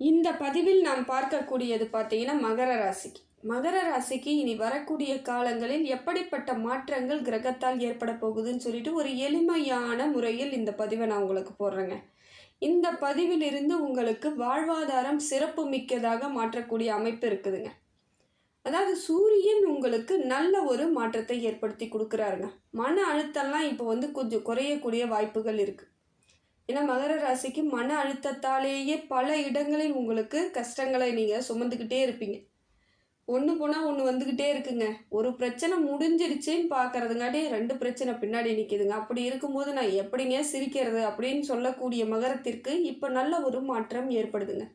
இந்த பதிவில் நாம் பார்க்கக்கூடியது பார்த்தீங்கன்னா மகர ராசிக்கு. மகர ராசிக்கு இனி வரக்கூடிய காலங்களில் எப்படிப்பட்ட மாற்றங்கள் கிரகத்தால் ஏற்பட போகுதுன்னு சொல்லிட்டு ஒரு எளிமையான முறையில் இந்த பதிவை நான் உங்களுக்கு போடுறேங்க. இந்த பதிவிலிருந்து உங்களுக்கு வாழ்வாதாரம் சிறப்பு மிக்கதாக மாற்றக்கூடிய அமைப்பு இருக்குதுங்க. அதாவது சூரியன் உங்களுக்கு நல்ல ஒரு மாற்றத்தை ஏற்படுத்தி கொடுக்குறாருங்க. மன அழுத்தம்லாம் இப்போ வந்து கொஞ்சம் குறையக்கூடிய வாய்ப்புகள் இருக்குது ஏன்னா மகர ராசிக்கு மன அழுத்தத்தாலேயே பல இடங்களில் உங்களுக்கு கஷ்டங்களை நீங்கள் சுமந்துக்கிட்டே இருப்பீங்க. ஒன்று போனால் ஒன்று வந்துக்கிட்டே இருக்குங்க. ஒரு பிரச்சனை முடிஞ்சிருச்சுன்னு பார்க்கறதுங்காட்டி ரெண்டு பிரச்சனை பின்னாடி நிற்கிதுங்க அப்படி இருக்கும்போது நான் எப்படிங்க சிரிக்கிறது அப்படின்னு சொல்லக்கூடிய மகரத்திற்கு இப்போ நல்ல ஒரு மாற்றம் ஏற்படுதுங்க.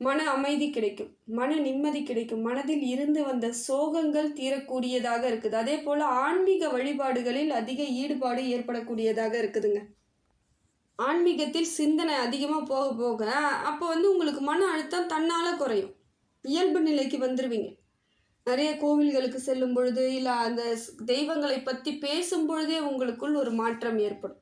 மன அமைதி கிடைக்கும். மன நிம்மதி கிடைக்கும். மனதில் இருந்து வந்த சோகங்கள் தீரக்கூடியதாக இருக்குது. அதே போல் ஆன்மீக வழிபாடுகளில் அதிக ஈடுபாடு ஏற்படக்கூடியதாக இருக்குதுங்க. ஆன்மீகத்தில் சிந்தனை அதிகமாக போக போக அப்போ வந்து உங்களுக்கு மன அழுத்தம் தன்னால் குறையும். இயல்பு நிலைக்கு வந்துடுவீங்க நிறைய கோவில்களுக்கு செல்லும் பொழுது இல்லை அந்த தெய்வங்களை பற்றி பேசும் பொழுதே உங்களுக்குள் ஒரு மாற்றம் ஏற்படும்.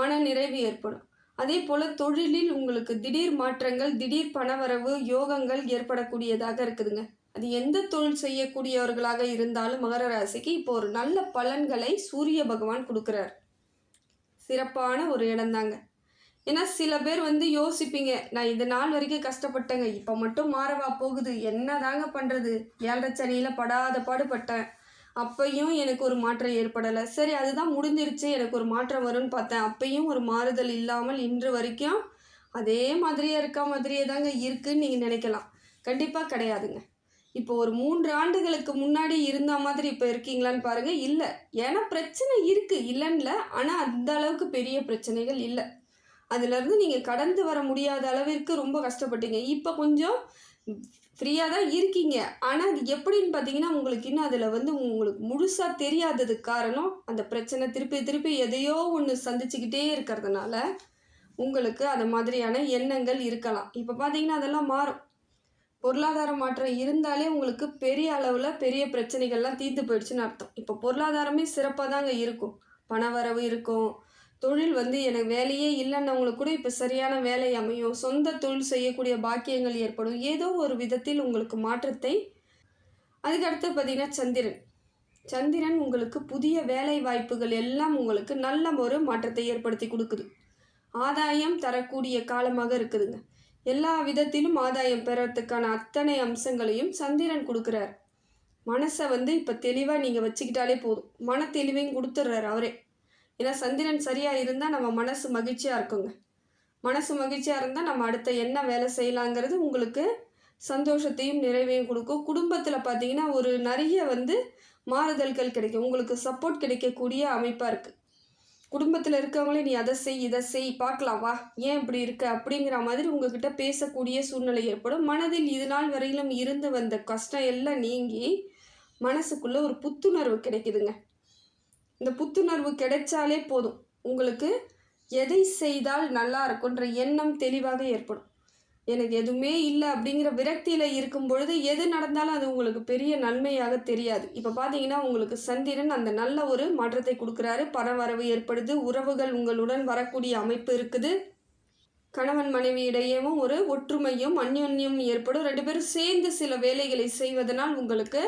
மன நிறைவு ஏற்படும். அதே போல் தொழிலில் உங்களுக்கு திடீர் மாற்றங்கள் திடீர் பணவரவு யோகங்கள் ஏற்படக்கூடியதாக இருக்குதுங்க. அது எந்த தொழில் செய்யக்கூடியவர்களாக இருந்தாலும் மகர ராசிக்கு இப்போ ஒரு நல்ல பலன்களை சூரிய பகவான் கொடுக்குறார். சிறப்பான ஒரு இடம்தாங்க ஏன்னா சில பேர் வந்து யோசிப்பீங்க நான் இந்த நாள் வரைக்கும் கஷ்டப்பட்டேங்க இப்போ மட்டும் மாறவா போகுது என்ன தாங்க பண்ணுறது ஏழரை சனியில் படாத பாடுபட்டேன். அப்பையும் எனக்கு ஒரு மாற்றம் ஏற்படலை. சரி அதுதான் முடிஞ்சிருச்சு எனக்கு ஒரு மாற்றம் வரும்னு பார்த்தேன். அப்பையும் ஒரு மாறுதல் இல்லாமல் இன்று வரைக்கும் அதே மாதிரியே இருக்கா மாதிரியே தாங்க இருக்குன்னு நீங்கள் நினைக்கலாம். கண்டிப்பாக கிடையாதுங்க. இப்போ ஒரு மூன்று ஆண்டுகளுக்கு முன்னாடி இருந்த மாதிரி இப்போ இருக்கீங்களான்னு பாருங்கள் இல்லை. ஏன்னா பிரச்சனை இருக்குது இல்லைன்னுல ஆனால் அந்த அளவுக்கு பெரிய பிரச்சனைகள் இல்லை. அதுலேருந்து நீங்கள் கடந்து வர முடியாத அளவிற்கு ரொம்ப கஷ்டப்பட்டீங்க. இப்போ கொஞ்சம் ஃப்ரீயாக தான் இருக்கீங்க. ஆனால் அது எப்படின்னு பார்த்தீங்கன்னா உங்களுக்கு இன்னும் அதில் வந்து உங்களுக்கு முழுசாக தெரியாததுக்கு காரணம் அந்த பிரச்சனை திருப்பி திருப்பி எதையோ ஒன்று சந்திச்சுக்கிட்டே இருக்கிறதுனால உங்களுக்கு அந்த மாதிரியான எண்ணங்கள் இருக்கலாம். இப்போ பார்த்தீங்கன்னா அதெல்லாம் மாறும். பொருளாதார மாற்றம் இருந்தாலே உங்களுக்கு பெரிய அளவில் பெரிய பிரச்சனைகள்லாம் தீர்த்து போயிடுச்சுன்னு அர்த்தம். இப்போ பொருளாதாரமே சிறப்பாக தாங்க இருக்கும். பண வரவு இருக்கும். தொழில் வந்து எனக்கு வேலையே இல்லைன்னவங்களுக்கு கூட இப்போ சரியான வேலை அமையும். சொந்த தொழில் செய்யக்கூடிய பாக்கியங்கள் ஏற்படும். ஏதோ ஒரு விதத்தில் உங்களுக்கு மாற்றத்தை அதுக்கடுத்து பார்த்தீங்கன்னா சந்திரன். சந்திரன் உங்களுக்கு புதிய வேலை வாய்ப்புகள் எல்லாம் உங்களுக்கு நல்ல ஒரு மாற்றத்தை ஏற்படுத்தி கொடுக்குது. ஆதாயம் தரக்கூடிய காலமாக இருக்குதுங்க. எல்லா விதத்திலும் ஆதாயம் பெறத்துக்கான அத்தனை அம்சங்களையும் சந்திரன் கொடுக்குறார். மனசை வந்து இப்போ தெளிவாக நீங்கள் வச்சுக்கிட்டாலே போதும். மன தெளிவையும் கொடுத்துட்றாரு அவரே. ஏன்னா சந்திரன் சரியாக இருந்தால் நம்ம மனசு மகிழ்ச்சியாக இருக்குங்க. மனசு மகிழ்ச்சியாக இருந்தால் நம்ம அடுத்த என்ன வேலை செய்யலாங்கிறது உங்களுக்கு சந்தோஷத்தையும் நிறைவையும் கொடுக்கும். குடும்பத்தில் பார்த்தீங்கன்னா ஒரு நிறைய வந்து மாறுதல்கள் கிடைக்கும். உங்களுக்கு சப்போர்ட் கிடைக்கக்கூடிய அமைப்பாக இருக்குது குடும்பத்தில் இருக்கவங்களே நீ அதை செய் இதை செய் பார்க்கலாம் வா. ஏன் இப்படி இருக்க? அப்படிங்கிற மாதிரி உங்ககிட்ட பேசக்கூடிய சூழ்நிலை ஏற்படும். மனதில் இது நாள் வரையிலும் இருந்து வந்த கஷ்டம் எல்லாம் நீங்கி மனசுக்குள்ள ஒரு புத்துணர்வு கிடைக்குதுங்க. இந்த புத்துணர்வு கிடைச்சாலே போதும். உங்களுக்கு எதை செய்தால் நல்லா இருக்குன்ற எண்ணம் தெளிவாக ஏற்படும். எனக்கு எதுவுமே இல்லை அப்படிங்கிற விரக்தியில் இருக்கும் பொழுது எது நடந்தாலும் அது உங்களுக்கு பெரிய நன்மையாக தெரியாது. இப்போ பார்த்தீங்கன்னா உங்களுக்கு சந்திரன் அந்த நல்ல ஒரு மாற்றத்தை கொடுக்குறாரு. பரவரவு ஏற்படுது. உறவுகள் உங்களுடன் வரக்கூடிய அமைப்பு இருக்குது. கணவன் மனைவி இடையேவும் ஒரு ஒற்றுமையும் அந்யோன்யம் ஏற்படும். ரெண்டு பேரும் சேர்ந்து சில வேலைகளை செய்வதனால் உங்களுக்கு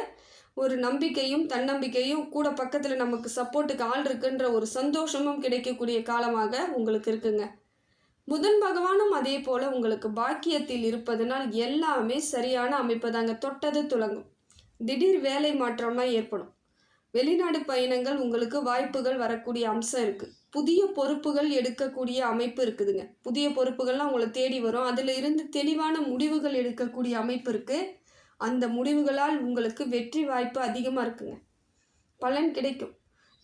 ஒரு நம்பிக்கையும் தன்னம்பிக்கையும் கூட பக்கத்தில் நமக்கு சப்போர்ட்டுக்கு ஆள் இருக்குன்ற ஒரு சந்தோஷமும் கிடைக்கக்கூடிய காலமாக உங்களுக்கு இருக்குங்க. புதன் பகவானும் அதே போல் உங்களுக்கு பாக்கியத்தில் இருப்பதனால் எல்லாமே சரியான அமைப்பு தாங்க தொட்டது துலங்கும். திடீர் வேலை மாற்றம்லாம் ஏற்படும். வெளிநாடு பயணங்கள் உங்களுக்கு வாய்ப்புகள் வரக்கூடிய அம்சம் இருக்குது புதிய பொறுப்புகள் எடுக்கக்கூடிய அமைப்பு இருக்குதுங்க. புதிய பொறுப்புகள்லாம் உங்களை தேடி வரும். அதில் இருந்து தெளிவான முடிவுகள் எடுக்கக்கூடிய அமைப்பு இருக்குது அந்த முடிவுகளால் உங்களுக்கு வெற்றி வாய்ப்பு அதிகமாக இருக்குங்க. பலன் கிடைக்கும்.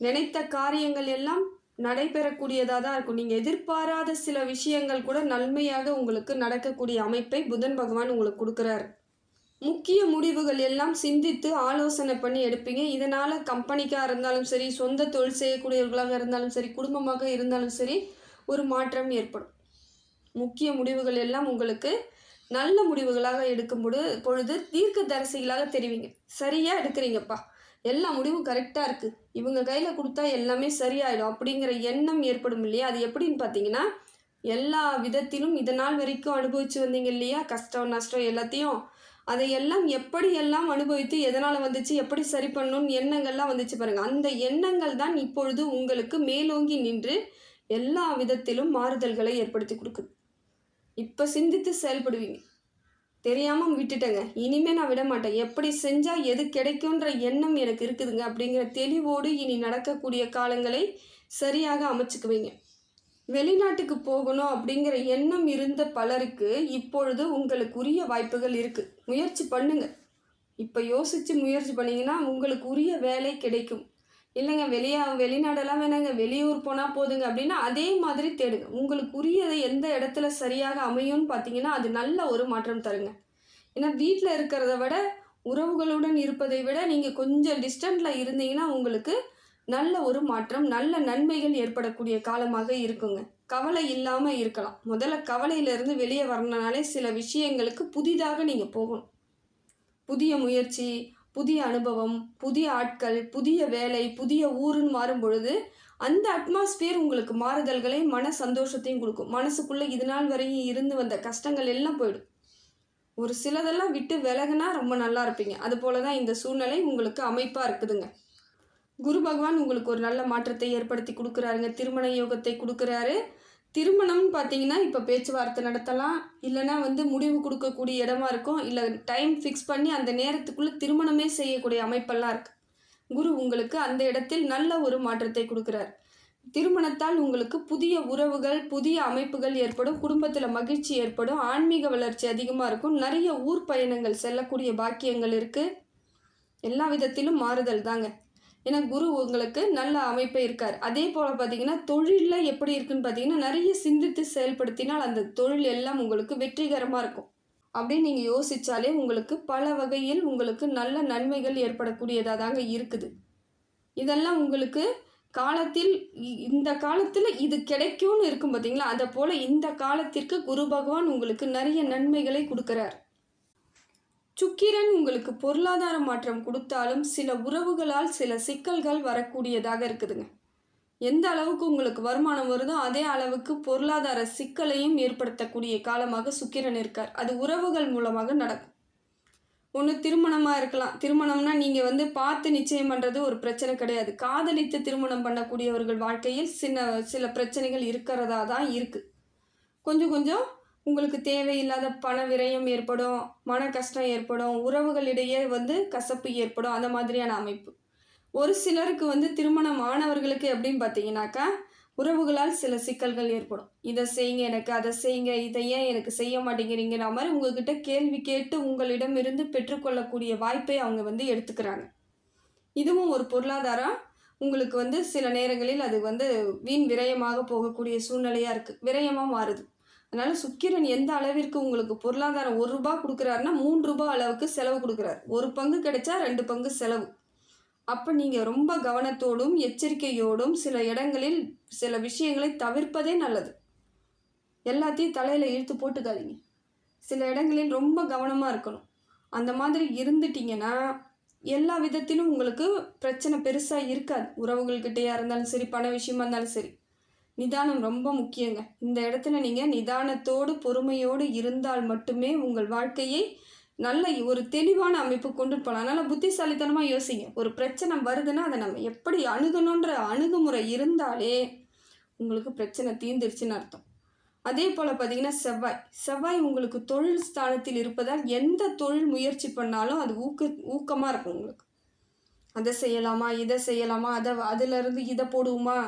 நினைத்த காரியங்கள் எல்லாம் நடைபெறக்கூடியதாக தான் இருக்கும். நீங்கள் எதிர்பாராத சில விஷயங்கள் கூட நன்மையாக உங்களுக்கு நடக்கக்கூடிய அமைப்பை புதன் பகவான் உங்களுக்கு கொடுக்குறாரு. முக்கிய முடிவுகள் எல்லாம் சிந்தித்து ஆலோசனை பண்ணி எடுப்பீங்க. இதனால் கம்பெனிக்காக இருந்தாலும் சரி சொந்த தொழில் செய்யக்கூடியவர்களாக இருந்தாலும் சரி குடும்பமாக இருந்தாலும் சரி ஒரு மாற்றம் ஏற்படும். முக்கிய முடிவுகள் எல்லாம் உங்களுக்கு நல்ல முடிவுகளாக எடுக்கும் பொழுது பொழுது தீர்க்க தரிசிகளாக தெரிவிங்க. சரியாக எடுக்கிறீங்கப்பா. எல்லா முடிவும் கரெக்டாக இருக்குது இவங்க கையில் கொடுத்தா எல்லாமே சரியாயிடும் அப்படிங்கிற எண்ணம் ஏற்படும் இல்லையா? அது எப்படின்னு பார்த்தீங்கன்னா எல்லா விதத்திலும் இதனால் நாள் வரைக்கும் அனுபவித்து வந்தீங்க இல்லையா? கஷ்டம் நஷ்டம் எல்லாத்தையும். அதையெல்லாம் எப்படி எல்லாம் அனுபவித்து எதனால் வந்துச்சு எப்படி சரி பண்ணணும்னு எண்ணங்கள்லாம் வந்துச்சு பாருங்கள் அந்த எண்ணங்கள் தான் இப்பொழுது உங்களுக்கு மேலோங்கி நின்று எல்லா விதத்திலும் மாறுதல்களை ஏற்படுத்தி கொடுக்குது. இப்போ சிந்தித்து செயல்படுவீங்க. தெரியாமல் விட்டுட்டேங்க. இனிமே நான் விட மாட்டேன். எப்படி செஞ்சால் எது கிடைக்குன்ற எண்ணம் எனக்கு இருக்குதுங்க. அப்படிங்கிற தெளிவோடு இனி நடக்கக்கூடிய காலங்களை சரியாக அமைச்சுக்குவீங்க. வெளிநாட்டுக்கு போகணும் அப்படிங்கிற எண்ணம் இருந்த பலருக்கு இப்பொழுது உங்களுக்கு உரிய வாய்ப்புகள் இருக்குது முயற்சி பண்ணுங்க. இப்போ யோசித்து முயற்சி பண்ணிங்கன்னா உங்களுக்கு உரிய வேலை கிடைக்கும். இல்லைங்க வெளியே வெளிநாடெல்லாம் வேணாங்க. வெளியூர் போனால் போதுங்க அப்படின்னா அதே மாதிரி தேடுங்க. உங்களுக்கு உரியதை எந்த இடத்துல சரியாக அமையும்னு பார்த்தீங்கன்னா அது நல்ல ஒரு மாற்றம் தருங்க. ஏன்னா வீட்டில் இருக்கிறத விட உறவுகளுடன் இருப்பதை விட நீங்கள் கொஞ்சம் டிஸ்டன்ட்டில் இருந்தீங்கன்னா உங்களுக்கு நல்ல ஒரு மாற்றம் நல்ல நன்மைகள் ஏற்படக்கூடிய காலமாக இருக்குங்க. கவலை இல்லாமல் இருக்கலாம். முதல்ல கவலையிலேருந்து வெளியே வரணுனாலே சில விஷயங்களுக்கு புதிதாக நீங்கள் போகணும். புதிய முயற்சி புதிய அனுபவம் புதிய ஆட்கள் புதிய வேலை புதிய ஊருன்னு மாறும் பொழுது அந்த அட்மாஸ்பியர் உங்களுக்கு மாறுதல்களை மன சந்தோஷத்தையும் கொடுக்கும். மனசுக்குள்ளே இது நாள் வரையும் இருந்து வந்த கஷ்டங்கள் எல்லாம் போயிடும். ஒரு சிலதெல்லாம் விட்டு விலகுனா ரொம்ப நல்லா இருப்பீங்க. அது போல தான் இந்த சூழ்நிலை உங்களுக்கு அமைப்பாக இருக்குதுங்க. குரு பகவான் உங்களுக்கு ஒரு நல்ல மாற்றத்தை ஏற்படுத்தி கொடுக்குறாருங்க. திருமண யோகத்தை கொடுக்குறாரு. திருமணம்னு பார்த்தீங்கன்னா இப்போ பேச்சுவார்த்தை நடத்தலாம். இல்லைன்னா வந்து முடிவு கொடுக்கக்கூடிய இடமா இருக்கும். இல்லை டைம் ஃபிக்ஸ் பண்ணி அந்த நேரத்துக்குள்ளே திருமணமே செய்யக்கூடிய அமைப்பெல்லாம் இருக்குது குரு உங்களுக்கு அந்த இடத்தில் நல்ல ஒரு மாற்றத்தை கொடுக்குறார். திருமணத்தால் உங்களுக்கு புதிய உறவுகள் புதிய அமைப்புகள் ஏற்படும். குடும்பத்தில் மகிழ்ச்சி ஏற்படும். ஆன்மீக வளர்ச்சி அதிகமாக இருக்கும். நிறைய ஊர் பயணங்கள் செல்லக்கூடிய பாக்கியங்கள் இருக்குது எல்லா விதத்திலும் மாறுதல் தாங்க. ஏன்னா குரு உங்களுக்கு நல்ல அமைப்பை இருக்கார். அதே போல் பார்த்தீங்கன்னா தொழிலில் எப்படி இருக்குன்னு பார்த்தீங்கன்னா நிறைய சிந்தித்து செயல்படுத்தினால் அந்த தொழில் எல்லாம் உங்களுக்கு வெற்றிகரமாக இருக்கும். அப்படின்னு நீங்கள் யோசித்தாலே உங்களுக்கு பல வகையில் உங்களுக்கு நல்ல நன்மைகள் ஏற்படக்கூடியதாக தாங்க இருக்குது. இதெல்லாம் உங்களுக்கு காலத்தில் இ- இந்த காலத்தில் இது கிடைக்கும்னு இருக்கும் பார்த்தீங்களா அதை போல் இந்த காலத்திற்கு குரு பகவான் உங்களுக்கு நிறைய நன்மைகளை கொடுக்குறார். சுக்கிரன் உங்களுக்கு பொருளாதார மாற்றம் கொடுத்தாலும் சில உறவுகளால் சில சிக்கல்கள் வரக்கூடியதாக இருக்குதுங்க. எந்த அளவுக்கு உங்களுக்கு வருமானம் வருதோ அதே அளவுக்கு பொருளாதார சிக்கலையும் ஏற்படுத்தக்கூடிய காலமாக சுக்கிரன் இருக்கார். அது உறவுகள் மூலமாக நடக்கும். ஒன்று திருமணமாக இருக்கலாம். திருமணம்னா நீங்கள் வந்து பார்த்து நிச்சயம் பண்ணுறது ஒரு பிரச்சனை கிடையாது. காதலித்து திருமணம் பண்ணக்கூடியவர்கள் வாழ்க்கையில் சின்ன சில பிரச்சனைகள் இருக்கிறதா தான் இருக்குது கொஞ்சம் கொஞ்சம் உங்களுக்கு தேவையில்லாத பண விரயம் ஏற்படும் மன கஷ்டம் ஏற்படும் உறவுகளிடையே வந்து கசப்பு ஏற்படும் அந்த மாதிரியான அமைப்பு. ஒரு சிலருக்கு வந்து திருமணம் ஆனவர்களுக்கு எப்படின்னு பார்த்தீங்கன்னாக்கா உறவுகளால் சில சிக்கல்கள் ஏற்படும். இதை செய்யுங்க எனக்கு அதை செய்யுங்க இதை ஏன் எனக்கு செய்ய மாட்டேங்கிறீங்கிற மாதிரி உங்ககிட்ட கேள்வி கேட்டு உங்களிடம் இருந்து பெற்றுக்கொள்ளக்கூடிய வாய்ப்பை அவங்க வந்து எடுத்துக்கிறாங்க. இதுவும் ஒரு பொருளாதாரம். உங்களுக்கு வந்து சில நேரங்களில் அது வந்து வீண் விரயமாக போகக்கூடிய சூழ்நிலையாக இருக்குது விரயமாக மாறுது. அதனால் சுக்கிரன் எந்த அளவிற்கு உங்களுக்கு பொருளாதாரம் ஒரு ரூபா கொடுக்குறாருன்னா மூன்று ரூபாய் அளவுக்கு செலவு கொடுக்குறாரு. ஒரு பங்கு கிடைச்சா ரெண்டு பங்கு செலவு. அப்போ நீங்கள் ரொம்ப கவனத்தோடும் எச்சரிக்கையோடும் சில இடங்களில் சில விஷயங்களை தவிர்ப்பதே நல்லது. எல்லாத்தையும் தலையில் இழுத்து போட்டுக்காதீங்க. சில இடங்களில் ரொம்ப கவனமாக இருக்கணும். அந்த மாதிரி இருந்துட்டீங்கன்னா எல்லா விதத்திலும் உங்களுக்கு பிரச்சனை பெருசாக இருக்காது. உறவுகள்கிட்டயா இருந்தாலும் சரி பண விஷயமா இருந்தாலும் சரி. நிதானம் ரொம்ப முக்கியங்க. இந்த இடத்துல நீங்கள் நிதானத்தோடு பொறுமையோடு இருந்தால் மட்டுமே உங்கள் வாழ்க்கையை நல்ல ஒரு தெளிவான அமைப்பு கொண்டு போகலாம். அதனால் புத்திசாலித்தனமாக யோசிங்க. ஒரு பிரச்சனை வருதுன்னா அதை நம்ம எப்படி அணுகணுன்ற அணுகுமுறை இருந்தாலே உங்களுக்கு பிரச்சனை தீர்ந்துருச்சுன்னு அர்த்தம். அதே போல் பார்த்தீங்கன்னா செவ்வாய். செவ்வாய் உங்களுக்கு தொழில் ஸ்தானத்தில் இருப்பதால் எந்த தொழில் முயற்சி பண்ணாலும் அது ஊக்க ஊக்கமாக இருக்கும் உங்களுக்கு. அதை செய்யலாமா இதை செய்யலாமா அதை அதிலிருந்து இதை போடுவோமா?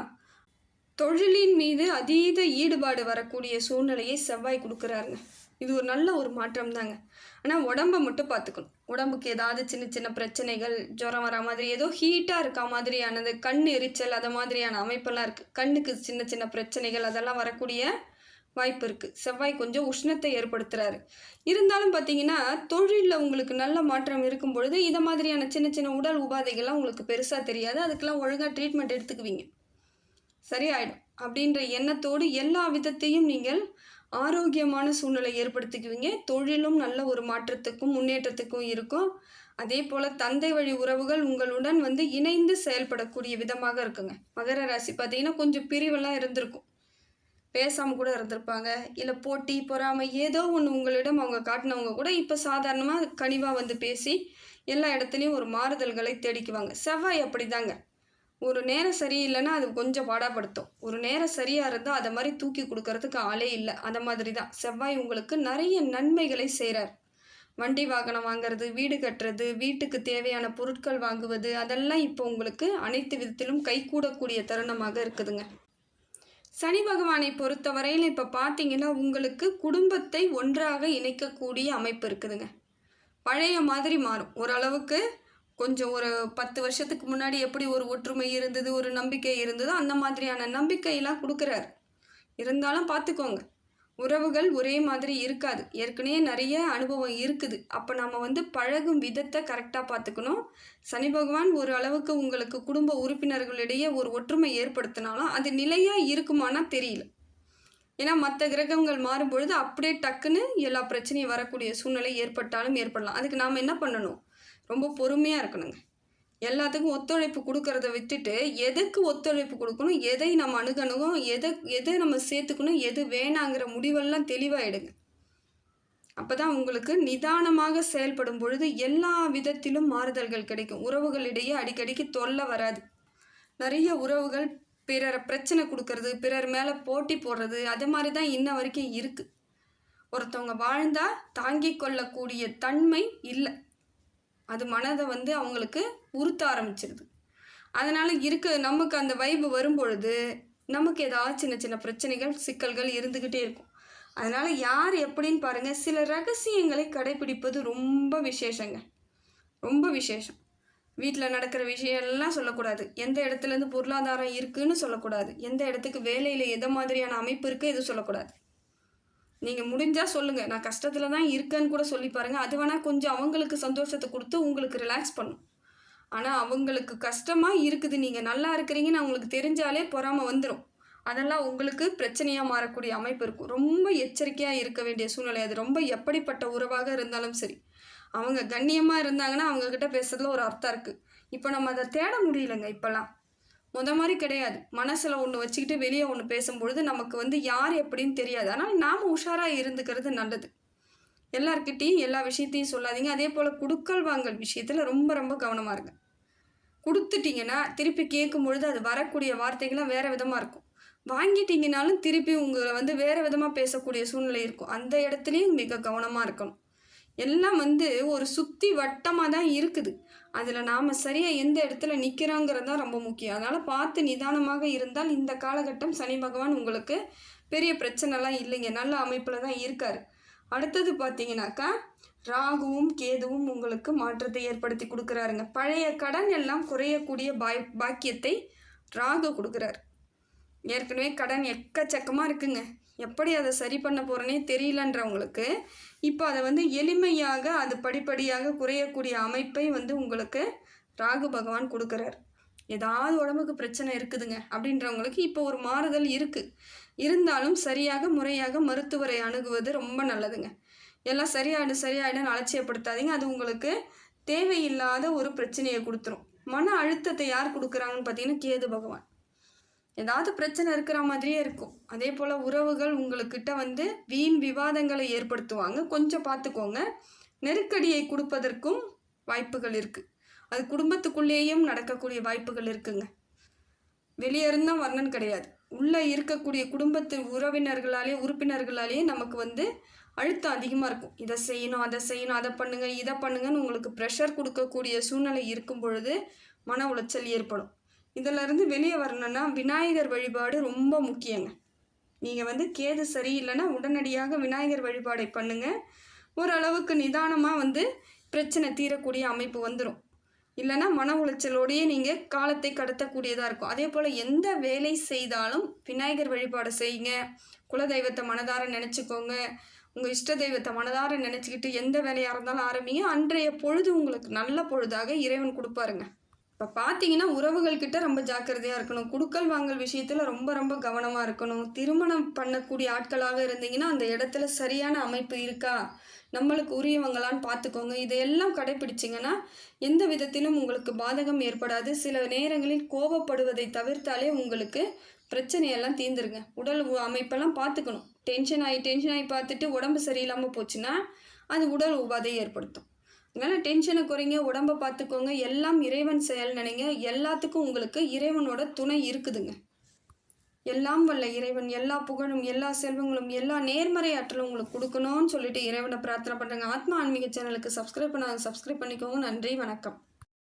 தொழிலின் மீது அதீத ஈடுபாடு வரக்கூடிய சூழ்நிலையை செவ்வாய் கொடுக்குறாருங்க. இது ஒரு நல்ல ஒரு மாற்றம் தாங்க ஆனால் உடம்பை மட்டும் பார்த்துக்கணும். உடம்புக்கு ஏதாவது சின்ன சின்ன பிரச்சனைகள் ஜுரம் வர மாதிரி ஏதோ ஹீட்டாக இருக்கா மாதிரியானது கண் எரிச்சல் அது மாதிரியான அமைப்பெல்லாம் இருக்குது கண்ணுக்கு சின்ன சின்ன பிரச்சனைகள் அதெல்லாம் வரக்கூடிய வாய்ப்பு இருக்குது செவ்வாய் கொஞ்சம் உஷ்ணத்தை ஏற்படுத்துகிறாரு இருந்தாலும் பார்த்தீங்கன்னா தொழிலில் உங்களுக்கு நல்ல மாற்றம் இருக்கும் பொழுது இதை மாதிரியான சின்ன சின்ன உடல் உபாதைகள்லாம் உங்களுக்கு பெருசாக தெரியாது. அதுக்கெல்லாம் ஒழுங்காக ட்ரீட்மெண்ட் எடுத்துக்குவீங்க. சரியாயிடும். அப்படின்ற எண்ணத்தோடு எல்லா விதத்தையும் நீங்கள் ஆரோக்கியமான சூழ்நிலை ஏற்படுத்திக்குவீங்க. தொழிலும் நல்ல ஒரு மாற்றத்துக்கும் முன்னேற்றத்துக்கும் இருக்கும். அதே போல் தந்தை வழி உறவுகள் உங்களுடன் வந்து இணைந்து செயல்படக்கூடிய விதமாக இருக்குங்க. மகர ராசி பார்த்தீங்கன்னா கொஞ்சம் பிரிவெல்லாம் இருந்திருக்கும். பேசாமல் கூட இருந்திருப்பாங்க. இல்லை போட்டி பொறாமை ஏதோ ஒன்று உங்களிடம் அவங்க காட்டினவங்க கூட இப்போ சாதாரணமாக கனிவாக வந்து பேசி எல்லா இடத்துலையும் ஒரு மாறுதல்களை தேடிக்குவாங்க. செவ்வாய் அப்படிதாங்க. ஒரு நேரம் சரியில்லைன்னா அது கொஞ்சம் பாடாப்படுத்தும். ஒரு நேரம் சரியாக இருந்தால் அதை மாதிரி தூக்கி கொடுக்கறதுக்கு ஆளே இல்லை. அந்த மாதிரி தான் செவ்வாய் உங்களுக்கு நிறைய நன்மைகளை செய்கிறார் வண்டி வாகனம் வாங்குறது வீடு கட்டுறது வீட்டுக்கு தேவையான பொருட்கள் வாங்குவது அதெல்லாம் இப்போ உங்களுக்கு அனைத்து விதத்திலும் கைகூடக்கூடிய தருணமாக இருக்குதுங்க. சனி பகவானை பொறுத்தவரையில் இப்போ பார்த்தீங்கன்னா உங்களுக்கு குடும்பத்தை ஒன்றாக இணைக்கக்கூடிய அமைப்பு இருக்குதுங்க. பழைய மாதிரி மாறும். ஓரளவுக்கு கொஞ்சம் ஒரு பத்து வருஷத்துக்கு முன்னாடி எப்படி ஒரு ஒற்றுமை இருந்தது ஒரு நம்பிக்கை இருந்ததோ அந்த மாதிரியான நம்பிக்கையெல்லாம் கொடுக்குறாரு. இருந்தாலும் பார்த்துக்கோங்க உறவுகள் ஒரே மாதிரி இருக்காது. ஏற்கனவே நிறைய அனுபவம் இருக்குது. அப்போ நம்ம வந்து பழகும் விதத்தை கரெக்டாக பார்த்துக்கணும். சனி பகவான் ஒரு அளவுக்கு உங்களுக்கு குடும்ப உறுப்பினர்களிடையே ஒரு ஒற்றுமை ஏற்படுத்தினாலும் அது நிலையாக இருக்குமானா தெரியல. ஏன்னா மற்ற கிரகங்கள் மாறும் பொழுது அப்படியே டக்குன்னு எல்லா பிரச்சனையும் வரக்கூடிய சூழ்நிலை ஏற்பட்டாலும் ஏற்படலாம். அதுக்கு நாம் என்ன பண்ணணும்? ரொம்ப பொறுமையாக இருக்கணுங்க. எல்லாத்துக்கும் ஒத்துழைப்பு கொடுக்கறத விட்டுட்டு எதுக்கு ஒத்துழைப்பு கொடுக்கணும்? எதை நம்ம அணுகணும் எதை எதை நம்ம சேர்த்துக்கணும் எது வேணாங்கிற முடிவெல்லாம் தெளிவாகிடுங்க அப்போ தான் உங்களுக்கு நிதானமாக செயல்படும் பொழுது எல்லா விதத்திலும் மாறுதல்கள் கிடைக்கும். உறவுகளிடையே அடிக்கடிக்கு தொல்லை வராது. நிறைய உறவுகள் பிறரை பிரச்சனை கொடுக்கறது பிறர் மேலே போட்டி போடுறது அது மாதிரி தான் இன்ன வரைக்கும் இருக்குது ஒருத்தவங்க வாழ்ந்தால் தாங்கிக் கொள்ளக்கூடிய தன்மை இல்லை. அது மனதை வந்து அவங்களுக்கு உறுத்த ஆரம்பிச்சிருது. அதனால் இருக்க நமக்கு அந்த வைப்பு வரும்பொழுது நமக்கு ஏதாவது சின்ன சின்ன பிரச்சனைகள் சிக்கல்கள் இருந்துக்கிட்டே இருக்கும். அதனால் யார் எப்படின்னு பாருங்கள் சில ரகசியங்களை கடைபிடிப்பது ரொம்ப விசேஷங்க. ரொம்ப விசேஷம். வீட்டில் நடக்கிற விஷயம் எல்லாம் சொல்லக்கூடாது. எந்த இடத்துலேருந்து பொருளாதாரம் இருக்குதுன்னு சொல்லக்கூடாது. எந்த இடத்துக்கு வேலையில் எதை மாதிரியான அமைப்பு இருக்குது எதுவும் சொல்லக்கூடாது. நீங்கள் முடிஞ்சால் சொல்லுங்கள் நான் கஷ்டத்தில் தான் இருக்கேன்னு கூட சொல்லி பாருங்கள் அது வேணால் கொஞ்சம் அவங்களுக்கு சந்தோஷத்தை கொடுத்து உங்களுக்கு ரிலாக்ஸ் பண்ணும். ஆனால் அவங்களுக்கு கஷ்டமாக இருக்குது. நீங்கள் நல்லா இருக்கிறீங்கன்னு அவங்களுக்கு தெரிஞ்சாலே பொறாமல் வந்துடும் அதெல்லாம் உங்களுக்கு பிரச்சனையாக மாறக்கூடிய அமைப்பு இருக்கும். ரொம்ப எச்சரிக்கையாக இருக்க வேண்டிய சூழ்நிலை அது. ரொம்ப எப்படிப்பட்ட உறவாக இருந்தாலும் சரி. அவங்க கண்ணியமாக இருந்தாங்கன்னா அவங்கக்கிட்ட பேசுறதுல ஒரு அர்த்தம் இருக்குது இப்போ நம்ம அதை தேட முடியலங்க இப்போல்லாம். முத மாதிரி கிடையாது. மனசில் ஒன்று வச்சுக்கிட்டு வெளியே ஒன்று பேசும்பொழுது நமக்கு வந்து யார் எப்படின்னு தெரியாது. ஆனால் நாம் உஷாராக இருந்துக்கிறது நல்லது. எல்லார்கிட்டேயும் எல்லா விஷயத்தையும் சொல்லாதீங்க. அதே போல் குடுக்கல் வாங்கல் விஷயத்தில் ரொம்ப ரொம்ப கவனமாக இருங்க. கொடுத்துட்டிங்கன்னா திருப்பி கேட்கும் பொழுது அது வரக்கூடிய வார்த்தைகள்லாம் வேறு விதமாக இருக்கும். வாங்கிட்டீங்கனாலும் திருப்பி உங்களை வந்து வேறு விதமாக பேசக்கூடிய சூழ்நிலை இருக்கும். அந்த இடத்துலையும் மிக கவனமாக இருக்கணும். எல்லாம் வந்து ஒரு சுற்றி வட்டமாக தான் இருக்குது. அதில் நாம் சரியாக எந்த இடத்துல நிற்கிறோங்கிறது தான் ரொம்ப முக்கியம். அதனால் பார்த்து நிதானமாக இருந்தால் இந்த காலகட்டம் சனி பகவான் உங்களுக்கு பெரிய பிரச்சனைலாம் இல்லைங்க. நல்ல அமைப்பில் தான் இருக்கார். அடுத்தது பார்த்தீங்கன்னாக்கா ராகுவும் கேதுவும் உங்களுக்கு மாற்றத்தை ஏற்படுத்தி கொடுக்குறாருங்க. பழைய கடன் எல்லாம் குறையக்கூடிய பாய் பாக்கியத்தை ராகு கொடுக்குறாரு. ஏற்கனவே கடன் எக்கச்சக்கமாக இருக்குங்க. எப்படி அதை சரி பண்ண போகிறேனே தெரியலன்றவங்களுக்கு இப்போ அதை வந்து எளிமையாக அது படிப்படியாக குறையக்கூடிய அமைப்பை வந்து உங்களுக்கு ராகு பகவான் கொடுக்குறார். ஏதாவது உடம்புக்கு பிரச்சனை இருக்குதுங்க அப்படின்றவங்களுக்கு இப்போ ஒரு மாறுதல் இருக்குது இருந்தாலும் சரியாக முறையாக மருத்துவரை அணுகுவது ரொம்ப நல்லதுங்க. எல்லாம் சரியாயிடு சரியாயிடுன்னு அலட்சியப்படுத்தாதீங்க. அது உங்களுக்கு தேவையில்லாத ஒரு பிரச்சனையை கொடுத்துரும். மன அழுத்தத்தை யார் கொடுக்குறாங்கன்னு பார்த்தீங்கன்னா கேது பகவான். ஏதாவது பிரச்சனை இருக்கிற மாதிரியே இருக்கும். அதே போல் உறவுகள் உங்களுக்கிட்ட வந்து வீண் விவாதங்களை ஏற்படுத்துவாங்க. கொஞ்சம் பார்த்துக்கோங்க. நெருக்கடியை கொடுப்பதற்கும் வாய்ப்புகள் இருக்குது அது குடும்பத்துக்குள்ளேயும் நடக்கக்கூடிய வாய்ப்புகள் இருக்குங்க. வெளியே இருந்தால் வர்ணன் கிடையாது. உள்ளே இருக்கக்கூடிய குடும்பத்து உறவினர்களாலே உறுப்பினர்களாலேயே நமக்கு வந்து அழுத்தம் அதிகமாக இருக்கும். இதை செய்யணும் அதை செய்யணும் அதை பண்ணுங்கள் இதை பண்ணுங்கன்னு உங்களுக்கு ப்ரெஷர் கொடுக்கக்கூடிய சூழ்நிலை இருக்கும் பொழுது மன உளைச்சல் ஏற்படும். இதிலிருந்து வெளியே வரணும்னா விநாயகர் வழிபாடு ரொம்ப முக்கியங்க. நீங்கள் வந்து கேது சரியில்லைன்னா உடனடியாக விநாயகர் வழிபாடை பண்ணுங்கள் ஓரளவுக்கு நிதானமாக வந்து பிரச்சனை தீரக்கூடிய அமைப்பு வந்துடும் இல்லைன்னா மன உளைச்சலோடையே நீங்கள் காலத்தை கடத்தக்கூடியதாக இருக்கும். அதே போல் எந்த வேலை செய்தாலும் விநாயகர் வழிபாடு செய்யுங்க. குலதெய்வத்தை மனதார நினச்சிக்கோங்க. உங்கள் இஷ்ட தெய்வத்தை மனதார நினச்சிக்கிட்டு எந்த வேலையாக இருந்தாலும் ஆரம்பிங்க. அன்றைய பொழுது உங்களுக்கு நல்ல பொழுதாக இறைவன் கொடுப்பாருங்க. இப்போ பார்த்தீங்கன்னா உறவுகள்கிட்ட ரொம்ப ஜாக்கிரதையாக இருக்கணும். குடுக்கல் வாங்கல் விஷயத்தில் ரொம்ப ரொம்ப கவனமாக இருக்கணும். திருமணம் பண்ணக்கூடிய ஆட்களாக இருந்தீங்கன்னா அந்த இடத்துல சரியான அமைப்பு இருக்கா? நம்மளுக்கு உரியவங்களான்னு பார்த்துக்கோங்க இதையெல்லாம் கடைப்பிடிச்சிங்கன்னா எந்த விதத்திலும் உங்களுக்கு பாதகம் ஏற்படாது. சில நேரங்களில் கோபப்படுவதை தவிர்த்தாலே உங்களுக்கு பிரச்சனையெல்லாம் தீர்ந்துருங்க. உடல் உ- அமைப்பெல்லாம் பார்த்துக்கணும் டென்ஷன் ஆகி டென்ஷன் ஆகி பார்த்துட்டு உடம்பு சரியில்லாமல் போச்சுன்னா அது உடல் உபாதையை ஏற்படுத்தும். அதனால் டென்ஷனை குறைங்க உடம்பை பார்த்துக்கோங்க எல்லாம் இறைவன் செயல் நினைங்க. எல்லாத்துக்கும் உங்களுக்கு இறைவனோட துணை இருக்குதுங்க. எல்லாம் வல்ல இறைவன் எல்லா புகழும் எல்லா செல்வங்களும் எல்லா நேர்மறை ஆற்றலும் உங்களுக்கு கொடுக்கணும்னு சொல்லிட்டு இறைவனை பிரார்த்தனை பண்ணுறேங்க ஆத்மா ஆன்மீக சேனலுக்கு சப்ஸ்கிரைப் பண்ணாத சப்ஸ்கிரைப் பண்ணிக்கோங்க. நன்றி வணக்கம்.